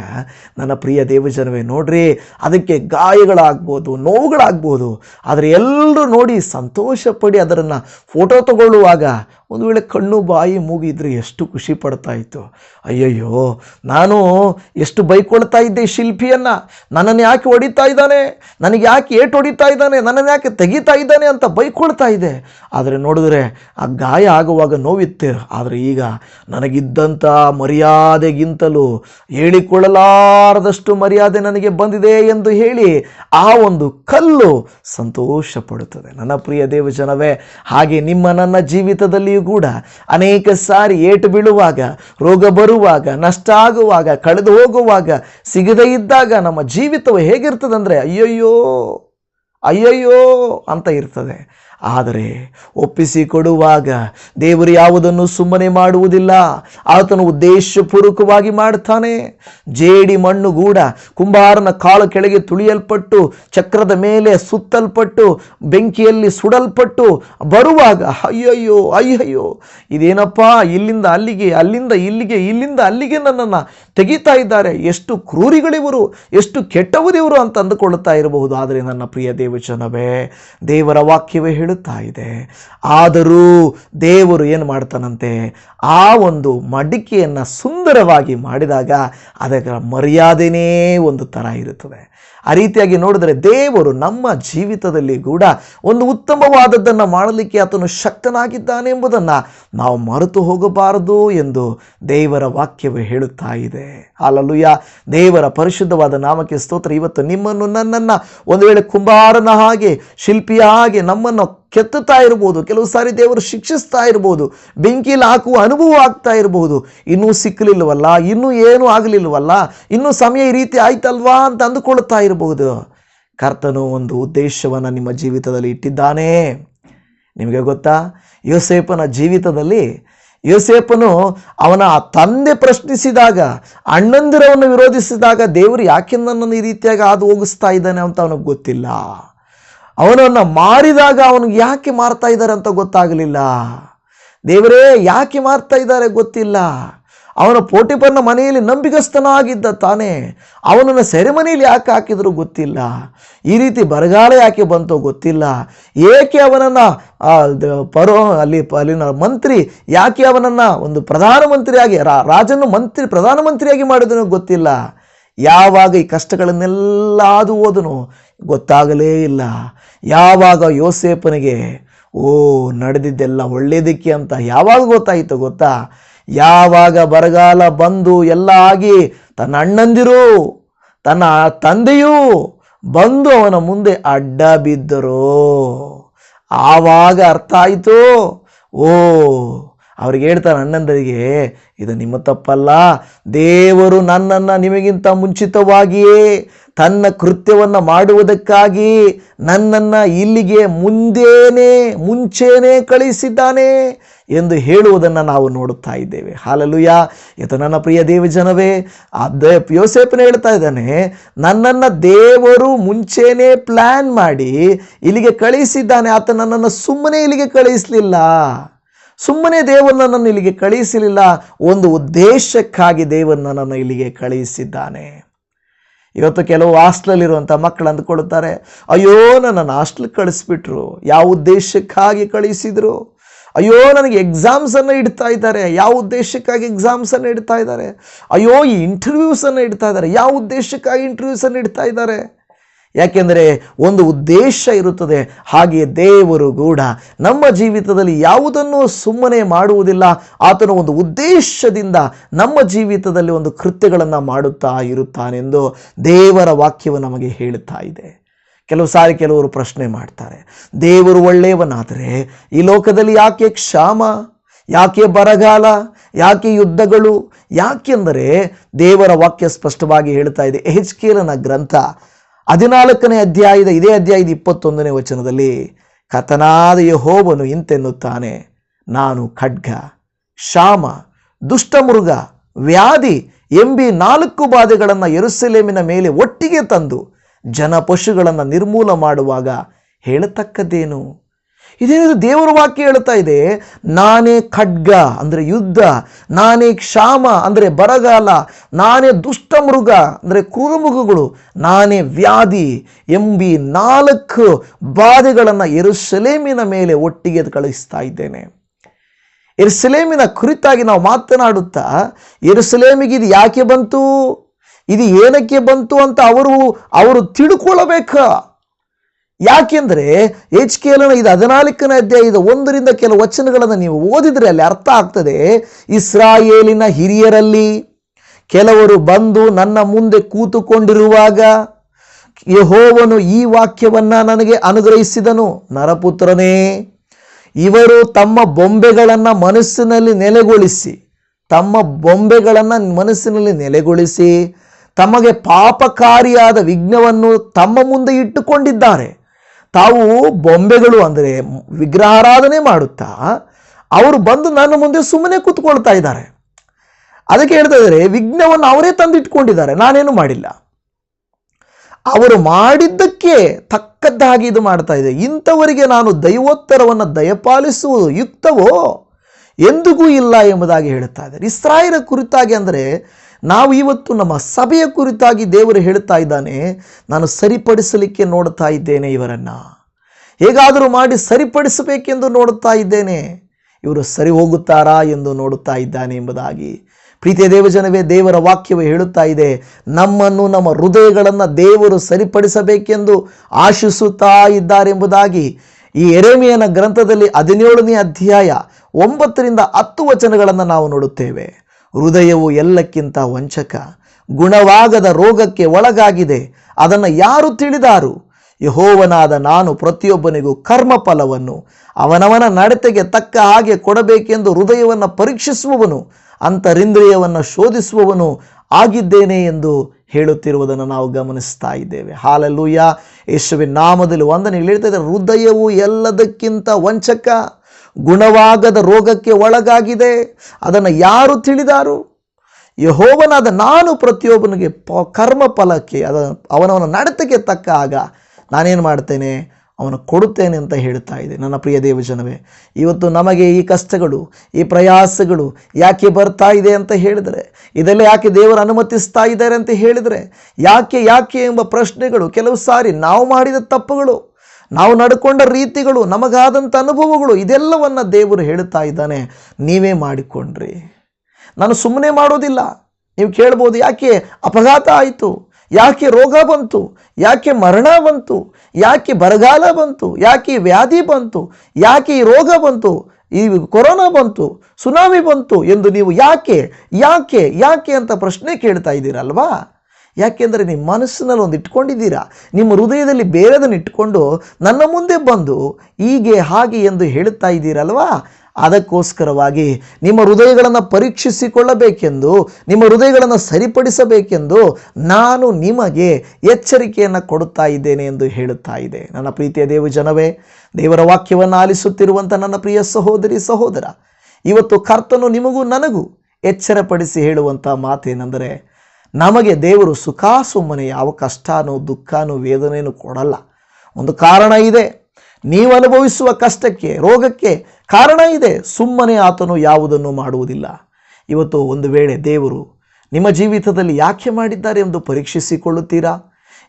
ನನ್ನ ಪ್ರಿಯ ದೇವಜನವೇ, ನೋಡ್ರಿ, ಅದಕ್ಕೆ ಗಾಯಗಳಾಗ್ಬೋದು, ನೋವುಗಳಾಗ್ಬೋದು, ಆದರೆ ಎಲ್ಲರೂ ನೋಡಿ ಸಂತೋಷ ಪಡಿ ಅದನ್ನು ಫೋಟೋ ತಗೊಳ್ಳುವಾಗ ಒಂದು ವೇಳೆ ಕಣ್ಣು ಬಾಯಿ ಮೂಗಿದ್ರೆ ಎಷ್ಟು ಖುಷಿ ಪಡ್ತಾ ಇತ್ತು. ಅಯ್ಯಯ್ಯೋ, ನಾನು ಎಷ್ಟು ಬೈಕೊಳ್ತಾ ಇದ್ದೆ ಶಿಲ್ಪಿಯನ್ನು, ನನ್ನನ್ನು ಯಾಕೆ ಹೊಡಿತಾ ಇದ್ದಾನೆ, ನನಗೆ ಯಾಕೆ ಏಟು ಹೊಡಿತಾ ಇದ್ದಾನೆ, ನನ್ನನ್ನು ಯಾಕೆ ತೆಗಿತಾ ಇದ್ದಾನೆ ಅಂತ ಬೈಕೊಳ್ತಾ ಇದೆ ಆದರೆ ನೋಡಿದ್ರೆ ಆ ಗಾಯ ಆಗುವಾಗ ನೋವಿತ್ತೆ. ಆದರೆ ಈಗ ನನಗಿದ್ದಂಥ ಮರ್ಯಾದೆಗಿಂತಲೂ ಹೇಳಿಕೊಳ್ಳಲಾರದಷ್ಟು ಮರ್ಯಾದೆ ನನಗೆ ಬಂದಿದೆ ಎಂದು ಹೇಳಿ ಆ ಒಂದು ಕಲ್ಲು ಸಂತೋಷ ಪಡುತ್ತದೆ ನನ್ನ ಪ್ರಿಯ ದೇವಜನವೇ, ಹಾಗೆ ನಿಮ್ಮ ನನ್ನ ಜೀವಿತದಲ್ಲಿಯೂ ಕೂಡ ಅನೇಕ ಸಾರಿ ಏಟು ಬೀಳುವಾಗ, ರೋಗ ಬರುವಾಗ, ನಷ್ಟ ಆಗುವಾಗ, ಕಳೆದು ಹೋಗುವಾಗ, ಸಿಗದೇ ಇದ್ದಾಗ ನಮ್ಮ ಜೀವಿತವು ಹೇಗಿರ್ತದಂದ್ರೆ, ಅಯ್ಯಯ್ಯೋ ಅಯ್ಯಯ್ಯೋ ಅಂತ ಇರ್ತದೆ. ಆದರೆ ಒಪ್ಪಿಸಿಕೊಡುವಾಗ ದೇವರು ಯಾವುದನ್ನು ಸುಮ್ಮನೆ ಮಾಡುವುದಿಲ್ಲ. ಆತನು ಉದ್ದೇಶಪೂರ್ವಕವಾಗಿ ಮಾಡ್ತಾನೆ. ಜೇಡಿ ಮಣ್ಣು ಗೂಡ ಕುಂಬಾರನ ಕಾಲು ಕೆಳಗೆ ತುಳಿಯಲ್ಪಟ್ಟು, ಚಕ್ರದ ಮೇಲೆ ಸುತ್ತಲ್ಪಟ್ಟು, ಬೆಂಕಿಯಲ್ಲಿ ಸುಡಲ್ಪಟ್ಟು ಬರುವಾಗ, ಅಯ್ಯಯ್ಯೋ ಅಯ್ಯಯ್ಯೋ, ಇದೇನಪ್ಪ, ಇಲ್ಲಿಂದ ಅಲ್ಲಿಗೆ, ಅಲ್ಲಿಂದ ಇಲ್ಲಿಗೆ, ಇಲ್ಲಿಂದ ಅಲ್ಲಿಗೆ ನನ್ನನ್ನು ತೆಗಿತಾ ಇದ್ದಾರೆ. ಎಷ್ಟು ಕ್ರೂರಿಗಳಿವರು, ಎಷ್ಟು ಕೆಟ್ಟವರಿವರು ಅಂತ ಅಂದುಕೊಳ್ಳುತ್ತಾ ಇರಬಹುದು. ಆದರೆ ನನ್ನ ಪ್ರಿಯ ದೇವಚನವೇ ದೇವರ ವಾಕ್ಯವೇ ಹೇಳುತ್ತಾ ಇದೆ. ಆದರೂ ದೇವರು ಏನು ಮಾಡ್ತಾನಂತೆ? ಆ ಒಂದು ಮಡಿಕೆಯನ್ನು ಸುಂದರವಾಗಿ ಮಾಡಿದಾಗ ಅದರ ಮರ್ಯಾದೆನೇ ಒಂದು ಥರ ಇರುತ್ತದೆ. ಆ ರೀತಿಯಾಗಿ ನೋಡಿದರೆ ದೇವರು ನಮ್ಮ ಜೀವಿತದಲ್ಲಿ ಕೂಡ ಒಂದು ಉತ್ತಮವಾದದ್ದನ್ನು ಮಾಡಲಿಕ್ಕೆ ಆತನು ಶಕ್ತನಾಗಿದ್ದಾನೆ ಎಂಬುದನ್ನು ನಾವು ಮರೆತು ಹೋಗಬಾರದು ಎಂದು ದೇವರ ವಾಕ್ಯವು ಹೇಳುತ್ತಾ ಇದೆ. ಅಲ್ಲಲ್ಲುಯ್ಯ ದೇವರ ಪರಿಶುದ್ಧವಾದ ನಾಮಕ್ಕೆ ಸ್ತೋತ್ರ. ಇವತ್ತು ನಿಮ್ಮನ್ನು ನನ್ನನ್ನು ಒಂದು ವೇಳೆ ಕುಂಬಾರನ ಹಾಗೆ, ಶಿಲ್ಪಿಯ ಹಾಗೆ ನಮ್ಮನ್ನು ಕೆತ್ತುತ್ತಾ ಇರ್ಬೋದು ಕೆಲವು ಸಾರಿ ದೇವರು ಶಿಕ್ಷಿಸ್ತಾ ಇರ್ಬೋದು ಬೆಂಕಿಯಲ್ಲಿ ಹಾಕುವ ಅನುಭವ ಆಗ್ತಾ ಇರಬಹುದು. ಇನ್ನೂ ಸಿಕ್ಕಲಿಲ್ವಲ್ಲ ಇನ್ನೂ ಏನೂ ಆಗಲಿಲ್ವಲ್ಲ ಇನ್ನೂ ಸಮಯ ಈ ರೀತಿ ಆಯ್ತಲ್ವಾ ಅಂತ ಅಂದುಕೊಳ್ತಾ ಇರಬಹುದು. ಕರ್ತನು ಒಂದು ಉದ್ದೇಶವನ್ನು ನಿಮ್ಮ ಜೀವಿತದಲ್ಲಿ ಇಟ್ಟಿದ್ದಾನೆ. ನಿಮಗೆ ಗೊತ್ತಾ? ಯೋಸೇಪನ ಜೀವಿತದಲ್ಲಿ ಯೋಸೇಪನು ಅವನ ತಂದೆ ಪ್ರಶ್ನಿಸಿದಾಗ ಅಣ್ಣಂದಿರವನ್ನು ವಿರೋಧಿಸಿದಾಗ ದೇವರು ಯಾಕೆ ನನ್ನನ್ನು ಈ ರೀತಿಯಾಗಿ ಹಾದು ಹೋಗಿಸ್ತಾ ಇದ್ದಾನೆ ಅಂತ ಅವನಿಗೆ ಗೊತ್ತಿಲ್ಲ. ಅವನನ್ನು ಮಾರಿದಾಗ ಅವನಿಗೆ ಯಾಕೆ ಮಾರ್ತಾ ಇದ್ದಾರೆ ಅಂತ ಗೊತ್ತಾಗಲಿಲ್ಲ. ದೇವರೇ, ಯಾಕೆ ಮಾರ್ತಾ ಇದ್ದಾರೆ ಗೊತ್ತಿಲ್ಲ. ಅವನ ಪೋಟಿಪನ್ನ ಮನೆಯಲ್ಲಿ ನಂಬಿಗಸ್ತನಾಗಿದ್ದ ತಾನೇ. ಅವನನ್ನು ಸೆರೆಮನೆಯಲ್ಲಿ ಯಾಕೆ ಹಾಕಿದ್ರು ಗೊತ್ತಿಲ್ಲ. ಈ ರೀತಿ ಬರಗಾಲ ಯಾಕೆ ಬಂತೋ ಗೊತ್ತಿಲ್ಲ. ಏಕೆ ಅವನನ್ನು ಪರೋ, ಅಲ್ಲಿ ಅಲ್ಲಿನ ಮಂತ್ರಿ, ಯಾಕೆ ಅವನನ್ನು ಒಂದು ಪ್ರಧಾನಮಂತ್ರಿಯಾಗಿ ರಾಜನು ಮಂತ್ರಿ, ಪ್ರಧಾನಮಂತ್ರಿಯಾಗಿ ಮಾಡಿದನೋ ಗೊತ್ತಿಲ್ಲ. ಯಾವಾಗ ಈ ಕಷ್ಟಗಳನ್ನೆಲ್ಲ ಹಾದು ಹೋದನು. ಗೊತ್ತಾಗಲೇ ಇಲ್ಲ. ಯಾವಾಗ ಯೋಸೇಪನಿಗೆ ಓ, ನಡೆದಿದ್ದೆಲ್ಲ ಒಳ್ಳೇದಕ್ಕೆ ಅಂತ ಯಾವಾಗ ಗೊತ್ತಾಯಿತು ಗೊತ್ತಾ? ಯಾವಾಗ ಬರಗಾಲ ಬಂದು ಎಲ್ಲ ಆಗಿ ತನ್ನ ಅಣ್ಣಂದಿರು, ತನ್ನ ತಂದೆಯೂ ಬಂದು ಅವನ ಮುಂದೆ ಅಡ್ಡ ಬಿದ್ದರು. ಆವಾಗ ಅರ್ಥ ಆಯಿತು, ಓ ಅವ್ರಿಗೆ ಹೇಳ್ತಾರೆ ಅಣ್ಣಂದರಿಗೆ, ಇದು ನಿಮ್ಮ ತಪ್ಪಲ್ಲ. ದೇವರು ನನ್ನನ್ನು ನಿಮಗಿಂತ ಮುಂಚಿತವಾಗಿಯೇ ತನ್ನ ಕೃತ್ಯವನ್ನು ಮಾಡುವುದಕ್ಕಾಗಿ ನನ್ನನ್ನು ಇಲ್ಲಿಗೆ ಮುಂದೇನೆ, ಮುಂಚೇನೆ ಕಳಿಸಿದ್ದಾನೆ ಎಂದು ಹೇಳುವುದನ್ನು ನಾವು ನೋಡುತ್ತಾ ಇದ್ದೇವೆ. ಹಾಲಲುಯ. ಇದು ನನ್ನ ಪ್ರಿಯ ದೇವಜನವೇ ಅದೇ ಯೋಸೇಪನ ಹೇಳ್ತಾ ಇದ್ದಾನೆ, ನನ್ನನ್ನು ದೇವರು ಮುಂಚೆನೇ ಪ್ಲ್ಯಾನ್ ಮಾಡಿ ಇಲ್ಲಿಗೆ ಕಳಿಸಿದ್ದಾನೆ. ಆತ ನನ್ನನ್ನು ಸುಮ್ಮನೆ ಇಲ್ಲಿಗೆ ಕಳಿಸಲಿಲ್ಲ. ಸುಮ್ಮನೆ ದೇವರು ನನ್ನನ್ನು ಇಲ್ಲಿಗೆ ಕಳಿಸಲಿಲ್ಲ, ಒಂದು ಉದ್ದೇಶಕ್ಕಾಗಿ ದೇವರು ನನ್ನನ್ನು ಇಲ್ಲಿಗೆ ಕಳಿಸಿದ್ದಾನೆ. ಇವತ್ತು ಕೆಲವು ಹಾಸ್ಟ್ಲಲ್ಲಿರುವಂಥ ಮಕ್ಕಳು ಅಂದ್ಕೊಳ್ತಾರೆ ಅಯ್ಯೋ, ನನ್ನನ್ನು ಹಾಸ್ಟೆಲ್ಗೆ ಕಳಿಸ್ಬಿಟ್ರು, ಯಾವ ಉದ್ದೇಶಕ್ಕಾಗಿ ಕಳಿಸಿದ್ರು? ಅಯ್ಯೋ, ನನಗೆ ಎಕ್ಸಾಮ್ಸನ್ನು ಇಡ್ತಾ ಇದ್ದಾರೆ, ಯಾವ ಉದ್ದೇಶಕ್ಕಾಗಿ ಎಕ್ಸಾಮ್ಸನ್ನು ಇಡ್ತಾ ಇದ್ದಾರೆ? ಅಯ್ಯೋ, ಈ ಇಂಟರ್ವ್ಯೂಸನ್ನು ಇಡ್ತಾ ಇದ್ದಾರೆ, ಯಾವ ಉದ್ದೇಶಕ್ಕಾಗಿ ಇಂಟರ್ವ್ಯೂಸನ್ನು ಇಡ್ತಾ ಇದ್ದಾರೆ? ಯಾಕೆಂದರೆ ಒಂದು ಉದ್ದೇಶ ಇರುತ್ತದೆ ಹಾಗೆಯೇ ದೇವರು ಕೂಡ ನಮ್ಮ ಜೀವಿತದಲ್ಲಿ ಯಾವುದನ್ನು ಸುಮ್ಮನೆ ಮಾಡುವುದಿಲ್ಲ. ಆತನ ಒಂದು ಉದ್ದೇಶದಿಂದ ನಮ್ಮ ಜೀವಿತದಲ್ಲಿ ಒಂದು ಕೃತ್ಯಗಳನ್ನು ಮಾಡುತ್ತಾ ಇರುತ್ತಾನೆಂದು ದೇವರ ವಾಕ್ಯವು ನಮಗೆ ಹೇಳುತ್ತಾ ಇದೆ. ಕೆಲವು ಸಾರಿ ಕೆಲವರು ಪ್ರಶ್ನೆ ಮಾಡ್ತಾರೆ, ದೇವರು ಒಳ್ಳೆಯವನಾದರೆ ಈ ಲೋಕದಲ್ಲಿ ಯಾಕೆ ಕ್ಷಾಮ, ಯಾಕೆ ಬರಗಾಲ, ಯಾಕೆ ಯುದ್ಧಗಳು, ಯಾಕೆಂದರೆ ದೇವರ ವಾಕ್ಯ ಸ್ಪಷ್ಟವಾಗಿ ಹೇಳ್ತಾ ಇದೆ. ಎಚ್ಕೇಲನ ಗ್ರಂಥ ಹದಿನಾಲ್ಕನೇ ಅಧ್ಯಾಯದ ಇದೇ ಅಧ್ಯಾಯದ ಇಪ್ಪತ್ತೊಂದನೇ ವಚನದಲ್ಲಿ ಕತನಾದ ಯಹೋವನು ಇಂತೆನ್ನುತ್ತಾನೆ, ನಾನು ಖಡ್ಗ ಶಾಮ ದುಷ್ಟಮೃಗ ವ್ಯಾಧಿ ಎಂಬಿ ನಾಲ್ಕು ಬಾಧೆಗಳನ್ನು ಎರುಸೆಲೇಮಿನ ಮೇಲೆ ಒಟ್ಟಿಗೆ ತಂದು ಜನ ಪಶುಗಳನ್ನು ನಿರ್ಮೂಲ ಮಾಡುವಾಗ ಹೇಳತಕ್ಕದ್ದೇನು? ಇದೇನಿದು ದೇವರ ವಾಕ್ಯ ಹೇಳ್ತಾ ಇದೆ? ನಾನೇ ಖಡ್ಗ ಅಂದರೆ ಯುದ್ಧ, ನಾನೇ ಕ್ಷಾಮ ಅಂದರೆ ಬರಗಾಲ, ನಾನೇ ದುಷ್ಟ ಮೃಗ ಅಂದರೆ ಕ್ರೂರಮೃಗಗಳು ನಾನೇ ವ್ಯಾಧಿ ಎಂಬಿ ನಾಲ್ಕು ಬಾಧೆಗಳನ್ನು ಎರುಸಲೇಮಿನ ಮೇಲೆ ಒಟ್ಟಿಗೆ ಕಳಿಸ್ತಾ ಇದ್ದೇನೆ. ಎರುಸಲೇಮಿನ ಕುರಿತಾಗಿ ನಾವು ಮಾತನಾಡುತ್ತಾ ಎರುಸಲೇಮಿಗೆ ಇದು ಯಾಕೆ ಬಂತು? ಇದು ಏನಕ್ಕೆ ಬಂತು ಅಂತ ಅವರು ಅವರು ತಿಳ್ಕೊಳ್ಳಬೇಕು ಯಾಕೆಂದರೆ ಎಚ್ ಕೇಲನ ಇದು ಹದಿನಾಲ್ಕನೇ ಅಧ್ಯಾಯದ ಒಂದರಿಂದ ಕೆಲವು ವಚನಗಳನ್ನು ನೀವು ಓದಿದರೆ ಅಲ್ಲಿ ಅರ್ಥ ಆಗ್ತದೆ, ಇಸ್ರಾಯೇಲಿನ ಹಿರಿಯರಲ್ಲಿ ಕೆಲವರು ಬಂದು ನನ್ನ ಮುಂದೆ ಕೂತುಕೊಂಡಿರುವಾಗ ಯಹೋವನು ಈ ವಾಕ್ಯವನ್ನ ನನಗೆ ಅನುಗ್ರಹಿಸಿದನು. ನರಪುತ್ರನೇ, ಇವರು ತಮ್ಮ ಬೊಂಬೆಗಳನ್ನು ಮನಸ್ಸಿನಲ್ಲಿ ನೆಲೆಗೊಳಿಸಿ, ತಮ್ಮ ಬೊಂಬೆಗಳನ್ನು ಮನಸ್ಸಿನಲ್ಲಿ ನೆಲೆಗೊಳಿಸಿ, ತಮಗೆ ಪಾಪಕಾರಿಯಾದ ವಿಘ್ನವನ್ನು ತಮ್ಮ ಮುಂದೆ ಇಟ್ಟುಕೊಂಡಿದ್ದಾರೆ. ತಾವು ಬೊಂಬೆಗಳು ಅಂದರೆ ವಿಗ್ರಹಾರಾಧನೆ ಮಾಡುತ್ತಾ, ಅವರು ಬಂದು ನನ್ನ ಮುಂದೆ ಸುಮ್ಮನೆ ಕೂತ್ಕೊಳ್ತಾ ಇದ್ದಾರೆ. ಅದಕ್ಕೆ ಹೇಳ್ತಾ ಇದ್ದಾರೆ, ವಿಘ್ನವನ್ನು ಅವರೇ ತಂದಿಟ್ಕೊಂಡಿದ್ದಾರೆ, ನಾನೇನು ಮಾಡಿಲ್ಲ. ಅವರು ಮಾಡಿದ್ದಕ್ಕೆ ತಕ್ಕದ್ದಾಗಿ ಇದು ಮಾಡ್ತಾ ಇದೆ. ಇಂಥವರಿಗೆ ನಾನು ದೈವೋತ್ತರವನ್ನು ದಯಪಾಲಿಸುವುದು ಯುಕ್ತವೋ ಎಂದಿಗೂ ಇಲ್ಲ ಎಂಬುದಾಗಿ ಹೇಳುತ್ತಾ ಇದ್ದಾರೆ. ಇಸ್ರಾಯೇಲ ಕುರಿತಾಗಿ ಅಂದರೆ ನಾವು ಇವತ್ತು ನಮ್ಮ ಸಭೆಯ ಕುರಿತಾಗಿ ದೇವರು ಹೇಳ್ತಾ ಇದ್ದಾನೆ, ನಾನು ಸರಿಪಡಿಸಲಿಕ್ಕೆ ನೋಡ್ತಾ ಇದ್ದೇನೆ ಇವರನ್ನು. ಹೇಗಾದರೂ ಮಾಡಿ ಸರಿಪಡಿಸಬೇಕೆಂದು ನೋಡುತ್ತಾ ಇದ್ದೇನೆ. ಇವರು ಸರಿ ಹೋಗುತ್ತಾರಾ ಎಂದು ನೋಡುತ್ತಾ ಇದ್ದಾನೆ ಎಂಬುದಾಗಿ. ಪ್ರೀತಿಯ ದೇವಜನವೇ, ದೇವರ ವಾಕ್ಯವು ಹೇಳುತ್ತಾ ಇದೆ, ನಮ್ಮನ್ನು ನಮ್ಮ ಹೃದಯಗಳನ್ನು ದೇವರು ಸರಿಪಡಿಸಬೇಕೆಂದು ಆಶಿಸುತ್ತಾ ಇದ್ದಾರೆಂಬುದಾಗಿ ಈ ಎರೆಮೆಯನ ಗ್ರಂಥದಲ್ಲಿ ಹದಿನೇಳನೇ ಅಧ್ಯಾಯ ಒಂಬತ್ತರಿಂದ ಹತ್ತು ವಚನಗಳನ್ನು ನಾವು ನೋಡುತ್ತೇವೆ. ಹೃದಯವು ಎಲ್ಲಕ್ಕಿಂತ ವಂಚಕ, ಗುಣವಾಗದ ರೋಗಕ್ಕೆ ಒಳಗಾಗಿದೆ. ಅದನ್ನು ಯಾರು ತಿಳಿದಾರು? ಯಹೋವನಾದ ನಾನು ಪ್ರತಿಯೊಬ್ಬನಿಗೂ ಕರ್ಮ ಫಲವನ್ನು ಅವನವನ ನಡತೆಗೆ ತಕ್ಕ ಹಾಗೆ ಕೊಡಬೇಕೆಂದು ಹೃದಯವನ್ನು ಪರೀಕ್ಷಿಸುವವನು, ಅಂತರಿಂದ್ರಿಯವನ್ನು ಶೋಧಿಸುವವನು ಆಗಿದ್ದೇನೆ ಎಂದು ಹೇಳುತ್ತಿರುವುದನ್ನು ನಾವು ಗಮನಿಸ್ತಾ ಇದ್ದೇವೆ. ಹಾಲಲ್ಲೂಯ್ಯ ಯೇಸುವಿನ ನಾಮದಲ್ಲಿ ಒಂದನೇ ಹೇಳ್ತಾ ಇದ್ದಾರೆ, ಹೃದಯವು ಎಲ್ಲದಕ್ಕಿಂತ ವಂಚಕ ಗುಣವಾಗದ ರೋಗಕ್ಕೆ ಒಳಗಾಗಿದೆ. ಅದನ್ನು ಯಾರು ತಿಳಿದಾರು? ಯಹೋವನಾದ ನಾನು ಪ್ರತಿಯೊಬ್ಬನಿಗೆ ಪ ಕರ್ಮ ಫಲಕ್ಕೆ ಅವನವನ ನಡತೆಗೆ ತಕ್ಕ ಆಗ ನಾನೇನು ಮಾಡ್ತೇನೆ? ಅವನು ಕೊಡುತ್ತೇನೆ ಅಂತ ಹೇಳ್ತಾ ಇದೆ. ನನ್ನ ಪ್ರಿಯ ದೇವಜನವೇ, ಇವತ್ತು ನಮಗೆ ಈ ಕಷ್ಟಗಳು, ಈ ಪ್ರಯಾಸಗಳು ಯಾಕೆ ಬರ್ತಾ ಇದೆ ಅಂತ ಹೇಳಿದರೆ, ಇದೆಲ್ಲ ಯಾಕೆ ದೇವರು ಅನುಮತಿಸ್ತಾ ಇದ್ದಾರೆ ಅಂತ ಹೇಳಿದರೆ, ಯಾಕೆ ಯಾಕೆ ಎಂಬ ಪ್ರಶ್ನೆಗಳು ಕೆಲವು ಸಾರಿ ನಾವು ಮಾಡಿದ ತಪ್ಪುಗಳು. ನಾವು ನಡ್ಕೊಂಡ ರೀತಿಗಳು ನಮಗಾದಂಥ ಅನುಭವಗಳು, ಇದೆಲ್ಲವನ್ನು ದೇವರು ಹೇಳ್ತಾ ಇದ್ದಾನೆ. ನೀವೇ ಮಾಡಿಕೊಂಡ್ರಿ. ನಾನು ಸುಮ್ಮನೆ ಮಾಡೋದಿಲ್ಲ. ನೀವು ಕೇಳ್ಬೋದು, ಯಾಕೆ ಅಪಘಾತ ಆಯಿತು? ಯಾಕೆ ರೋಗ ಬಂತು? ಯಾಕೆ ಮರಣ ಬಂತು? ಯಾಕೆ ಬರಗಾಲ ಬಂತು? ಯಾಕೆ ವ್ಯಾಧಿ ಬಂತು? ಯಾಕೆ ಈ ರೋಗ ಬಂತು? ಈ ಕೊರೋನಾ ಬಂತು? ಸುನಾಮಿ ಬಂತು? ಎಂದು ನೀವು ಯಾಕೆ ಯಾಕೆ ಯಾಕೆ ಅಂತ ಪ್ರಶ್ನೆ ಕೇಳ್ತಾ ಇದ್ದೀರಲ್ವಾ? ಯಾಕೆಂದರೆ ನಿಮ್ಮ ಮನಸ್ಸಿನಲ್ಲಿ ಒಂದು ಇಟ್ಕೊಂಡಿದ್ದೀರಾ? ನಿಮ್ಮ ಹೃದಯದಲ್ಲಿ ಬೇರೆದನ್ನು ಇಟ್ಕೊಂಡು ನನ್ನ ಮುಂದೆ ಬಂದು ಹೀಗೆ ಹಾಗೆ ಎಂದು ಹೇಳುತ್ತಾ ಇದ್ದೀರಲ್ವಾ? ಅದಕ್ಕೋಸ್ಕರವಾಗಿ ನಿಮ್ಮ ಹೃದಯಗಳನ್ನು ಪರೀಕ್ಷಿಸಿಕೊಳ್ಳಬೇಕೆಂದು, ನಿಮ್ಮ ಹೃದಯಗಳನ್ನು ಸರಿಪಡಿಸಬೇಕೆಂದು ನಾನು ನಿಮಗೆ ಎಚ್ಚರಿಕೆಯನ್ನು ಕೊಡುತ್ತಾ ಇದ್ದೇನೆ ಎಂದು ಹೇಳುತ್ತಾ ಇದೆ. ನನ್ನ ಪ್ರೀತಿಯ ದೇವ ಜನವೇ, ದೇವರ ವಾಕ್ಯವನ್ನು ಆಲಿಸುತ್ತಿರುವಂಥ ನನ್ನ ಪ್ರಿಯ ಸಹೋದರಿ, ಸಹೋದರ, ಇವತ್ತು ಕರ್ತನು ನಿಮಗೂ ನನಗೂ ಎಚ್ಚರಪಡಿಸಿ ಹೇಳುವಂಥ ಮಾತೇನೆಂದರೆ ನಮಗೆ ದೇವರು ಸುಖ, ಸುಮ್ಮನೆ ಯಾವ ಕಷ್ಟನೋ, ದುಃಖನೋ ವೇದನೆಯೂ ಕೊಡಲ್ಲ. ಒಂದು ಕಾರಣ ಇದೆ. ನೀವು ಅನುಭವಿಸುವ ಕಷ್ಟಕ್ಕೆ, ರೋಗಕ್ಕೆ ಕಾರಣ ಇದೆ. ಸುಮ್ಮನೆ ಆತನು ಯಾವುದನ್ನು ಮಾಡುವುದಿಲ್ಲ. ಇವತ್ತು ಒಂದು ವೇಳೆ ದೇವರು ನಿಮ್ಮ ಜೀವಿತದಲ್ಲಿ ಯಾಕೆ ಮಾಡಿದ್ದಾರೆ ಎಂದು ಪರೀಕ್ಷಿಸಿಕೊಳ್ಳುತ್ತೀರಾ?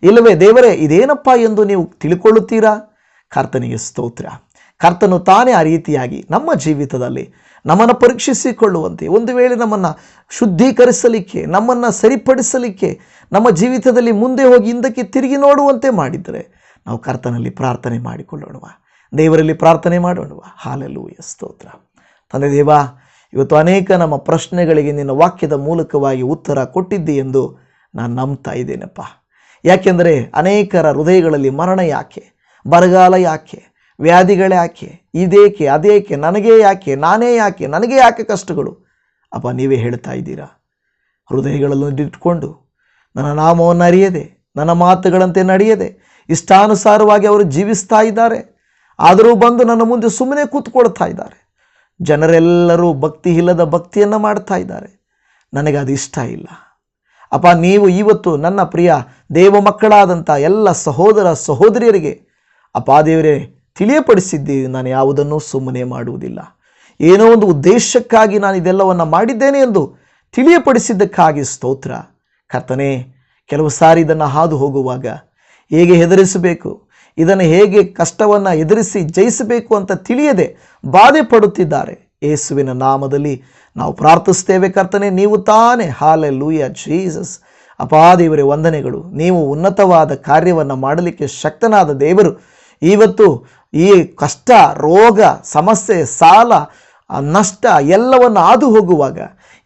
ಇಲ್ಲವೇ ದೇವರೇ, ಇದೇನಪ್ಪ ಎಂದು ನೀವು ತಿಳ್ಕೊಳ್ಳುತ್ತೀರಾ? ಕರ್ತನಿಗೆ ಸ್ತೋತ್ರ. ಕರ್ತನು ತಾನೇ ಆ ರೀತಿಯಾಗಿ ನಮ್ಮ ಜೀವಿತದಲ್ಲಿ ನಮ್ಮನ್ನು ಪರೀಕ್ಷಿಸಿಕೊಳ್ಳುವಂತೆ, ಒಂದು ವೇಳೆ ನಮ್ಮನ್ನು ಶುದ್ಧೀಕರಿಸಲಿಕ್ಕೆ, ನಮ್ಮನ್ನು ಸರಿಪಡಿಸಲಿಕ್ಕೆ, ನಮ್ಮ ಜೀವಿತದಲ್ಲಿ ಮುಂದೆ ಹೋಗಿ ಹಿಂದಕ್ಕೆ ತಿರುಗಿ ನೋಡುವಂತೆ ಮಾಡಿದರೆ, ನಾವು ಕರ್ತನಲ್ಲಿ ಪ್ರಾರ್ಥನೆ ಮಾಡಿಕೊಳ್ಳೋಣವ. ದೇವರಲ್ಲಿ ಪ್ರಾರ್ಥನೆ ಮಾಡೋಣವ. ಹಾಲೆಲ್ಲೂಯ ಸ್ತೋತ್ರ. ತಂದೆ ದೇವ, ಇವತ್ತು ಅನೇಕ ನಮ್ಮ ಪ್ರಶ್ನೆಗಳಿಗೆ ನಿನ್ನ ವಾಕ್ಯದ ಮೂಲಕವಾಗಿ ಉತ್ತರ ಕೊಟ್ಟಿದ್ದಿ ಎಂದು ನಾನು ನಂಬ್ತಾ ಇದ್ದೇನಪ್ಪ. ಯಾಕೆಂದರೆ ಅನೇಕರ ಹೃದಯಗಳಲ್ಲಿ ಮರಣ ಯಾಕೆ, ಬರಗಾಲ ಯಾಕೆ ವ್ಯಾಧಿಗಳೇ ಯಾಕೆ? ಇದೇಕೆ? ಅದೇಕೆ? ನನಗೇ ಯಾಕೆ? ನಾನೇ ಯಾಕೆ? ನನಗೆ ಯಾಕೆ ಕಷ್ಟಗಳು? ಅಪ್ಪ, ನೀವೇ ಹೇಳ್ತಾ ಇದ್ದೀರಾ? ಹೃದಯಗಳನ್ನು ಇಟ್ಕೊಂಡು ನನ್ನ ನಾಮವನ್ನು ಅರಿಯದೆ, ನನ್ನ ಮಾತುಗಳಂತೆ ನಡೆಯದೆ, ಇಷ್ಟಾನುಸಾರವಾಗಿ ಅವರು ಜೀವಿಸ್ತಾ ಇದ್ದಾರೆ. ಆದರೂ ಬಂದು ನನ್ನ ಮುಂದೆ ಸುಮ್ಮನೆ ಕೂತ್ಕೊಳ್ತಾ ಇದ್ದಾರೆ. ಜನರೆಲ್ಲರೂ ಭಕ್ತಿ ಇಲ್ಲದ ಭಕ್ತಿಯನ್ನು ಮಾಡ್ತಾ ಇದ್ದಾರೆ. ನನಗೆ ಅದು ಇಷ್ಟ ಇಲ್ಲ. ಅಪ್ಪ, ನೀವು ಇವತ್ತು ನನ್ನ ಪ್ರಿಯ ದೇವ ಮಕ್ಕಳಾದಂಥ ಎಲ್ಲ ಸಹೋದರ ಸಹೋದರಿಯರಿಗೆ, ಅಪ್ಪ ದೇವರೇ ತಿಳಿಯಪಡಿಸಿದ್ದೀವಿ. ನಾನು ಯಾವುದನ್ನು ಸುಮ್ಮನೆ ಮಾಡುವುದಿಲ್ಲ. ಏನೋ ಒಂದು ಉದ್ದೇಶಕ್ಕಾಗಿ ನಾನು ಇದೆಲ್ಲವನ್ನು ಮಾಡಿದ್ದೇನೆ ಎಂದು ತಿಳಿಯಪಡಿಸಿದ್ದಕ್ಕಾಗಿ ಸ್ತೋತ್ರ. ಕರ್ತನೆ, ಕೆಲವು ಸಾರಿ ಇದನ್ನು ಹಾದು ಹೋಗುವಾಗ ಹೇಗೆ ಹೆದರಿಸಬೇಕು? ಇದನ್ನು ಹೇಗೆ ಕಷ್ಟವನ್ನು ಎದುರಿಸಿ ಜಯಿಸಬೇಕು ಅಂತ ತಿಳಿಯದೆ ಬಾಧೆ ಪಡುತ್ತಿದ್ದಾರೆ. ಯೇಸುವಿನ ನಾಮದಲ್ಲಿ ನಾವು ಪ್ರಾರ್ಥಿಸ್ತೇವೆ ಕರ್ತನೆ, ನೀವು ತಾನೇ. ಹಾಲೆ ಲೂಯ ಜೀಸಸ್ ಅಪಾದೇವರೇ ವಂದನೆಗಳು. ನೀವು ಉನ್ನತವಾದ ಕಾರ್ಯವನ್ನು ಮಾಡಲಿಕ್ಕೆ ಶಕ್ತನಾದ ದೇವರು ಇವತ್ತು ಈ ಕಷ್ಟ, ರೋಗ, ಸಮಸ್ಯೆ, ಸಾಲ, ನಷ್ಟ ಎಲ್ಲವನ್ನು ಹಾದು ಹೋಗುವಾಗ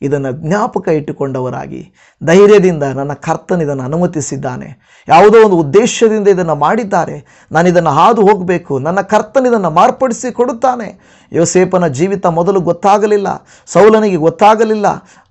ಇದನ್ನು ಜ್ಞಾಪಕ ಇಟ್ಟುಕೊಂಡವರಾಗಿ ಧೈರ್ಯದಿಂದ ನನ್ನ ಕರ್ತನ ಇದನ್ನು ಅನುಮತಿಸಿದ್ದಾನೆ. ಯಾವುದೋ ಒಂದು ಉದ್ದೇಶದಿಂದ ಇದನ್ನು ಮಾಡಿದ್ದಾರೆ. ನಾನು ಇದನ್ನು ಹಾದು ಹೋಗಬೇಕು. ನನ್ನ ಕರ್ತನ ಇದನ್ನು ಮಾರ್ಪಡಿಸಿ ಕೊಡುತ್ತಾನೆ. ಯೋಸೇಪನ ಜೀವಿತ ಮೊದಲು ಗೊತ್ತಾಗಲಿಲ್ಲ. ಸೌಲನಿಗೆ ಗೊತ್ತಾಗಲಿಲ್ಲ.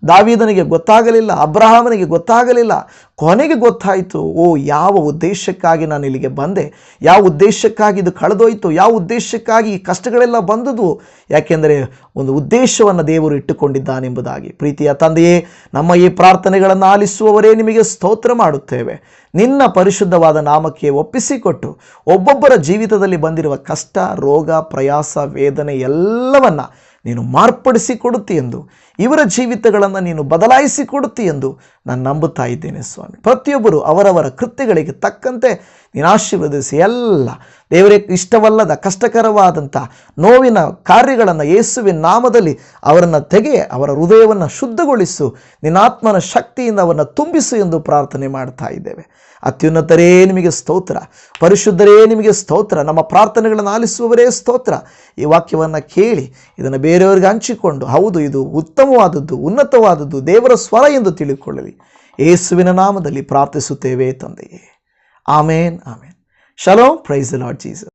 ದಾವಿದನಿಗೆ ಗೊತ್ತಾಗಲಿಲ್ಲ. ಅಬ್ರಹಾಮನಿಗೆ ಗೊತ್ತಾಗಲಿಲ್ಲ. ಕೊನೆಗೆ ಗೊತ್ತಾಯಿತು, ಓ, ಯಾವ ಉದ್ದೇಶಕ್ಕಾಗಿ ನಾನು ಇಲ್ಲಿಗೆ ಬಂದೆ? ಯಾವ ಉದ್ದೇಶಕ್ಕಾಗಿ ಇದು ಕಳೆದೋಯ್ತು? ಯಾವ ಉದ್ದೇಶಕ್ಕಾಗಿ ಈ ಕಷ್ಟಗಳೆಲ್ಲ ಬಂದದ್ದು? ಯಾಕೆಂದರೆ ಒಂದು ಉದ್ದೇಶವನ್ನು ದೇವರು ಇಟ್ಟುಕೊಂಡಿದ್ದಾನೆಂಬುದಾಗಿ ಪ್ರೀತಿಯ ತಂದೆಯೇ, ನಮ್ಮ ಈ ಪ್ರಾರ್ಥನೆಗಳನ್ನು ಆಲಿಸುವವರೇ ನಿಮಗೆ ಸ್ತೋತ್ರ ಮಾಡುತ್ತೇವೆ. ನಿನ್ನ ಪರಿಶುದ್ಧವಾದ ನಾಮಕ್ಕೆ ಒಪ್ಪಿಸಿಕೊಟ್ಟು, ಒಬ್ಬೊಬ್ಬರ ಜೀವಿತದಲ್ಲಿ ಬಂದಿರುವ ಕಷ್ಟ, ರೋಗ, ಪ್ರಯಾಸ, ವೇದನೆ ಎಲ್ಲವನ್ನು ನೀನು ಮಾರ್ಪಡಿಸಿಕೊಡುತ್ತಿ ಎಂದು ಇವರ ಜೀವಿತಗಳನ್ನು ನೀನು ಬದಲಾಯಿಸಿ ಕೊಡುತ್ತಿ ಎಂದು ನಾನು ನಂಬುತ್ತಾ ಇದ್ದೇನೆ ಸ್ವಾಮಿ. ಪ್ರತಿಯೊಬ್ಬರು ಅವರವರ ಕೃತ್ಯಗಳಿಗೆ ತಕ್ಕಂತೆ ನೀನು ಆಶೀರ್ವದಿಸಿ ಎಲ್ಲ ದೇವರೇ, ಇಷ್ಟವಲ್ಲದ ಕಷ್ಟಕರವಾದಂಥ ನೋವಿನ ಕಾರ್ಯಗಳನ್ನು ಯೇಸುವಿನ ನಾಮದಲ್ಲಿ ಅವರನ್ನು ತೆಗೆ, ಅವರ ಹೃದಯವನ್ನು ಶುದ್ಧಗೊಳಿಸು, ನಿನ್ನಾತ್ಮನ ಶಕ್ತಿಯಿಂದ ಅವರನ್ನು ತುಂಬಿಸು ಎಂದು ಪ್ರಾರ್ಥನೆ ಮಾಡ್ತಾ ಇದ್ದೇವೆ. ಅತ್ಯುನ್ನತರೇ ನಿಮಗೆ ಸ್ತೋತ್ರ, ಪರಿಶುದ್ಧರೇ ನಿಮಗೆ ಸ್ತೋತ್ರ, ನಮ್ಮ ಪ್ರಾರ್ಥನೆಗಳನ್ನು ಆಲಿಸುವವರೇ ಸ್ತೋತ್ರ. ಈ ವಾಕ್ಯವನ್ನು ಕೇಳಿ ಇದನ್ನು ಬೇರೆಯವರಿಗೆ ಹಂಚಿಕೊಂಡು, ಹೌದು, ಇದು ಉತ್ತಮವಾದದ್ದು, ಉನ್ನತವಾದದ್ದು ದೇವರ ಸ್ವರ ಎಂದು ತಿಳಿದುಕೊಳ್ಳಲಿ. ಯೇಸುವಿನ ನಾಮದಲ್ಲಿ ಪ್ರಾರ್ಥಿಸುತ್ತೇವೆ ತಂದೆಯೇ. Amen amen shalom praise Lord Jesus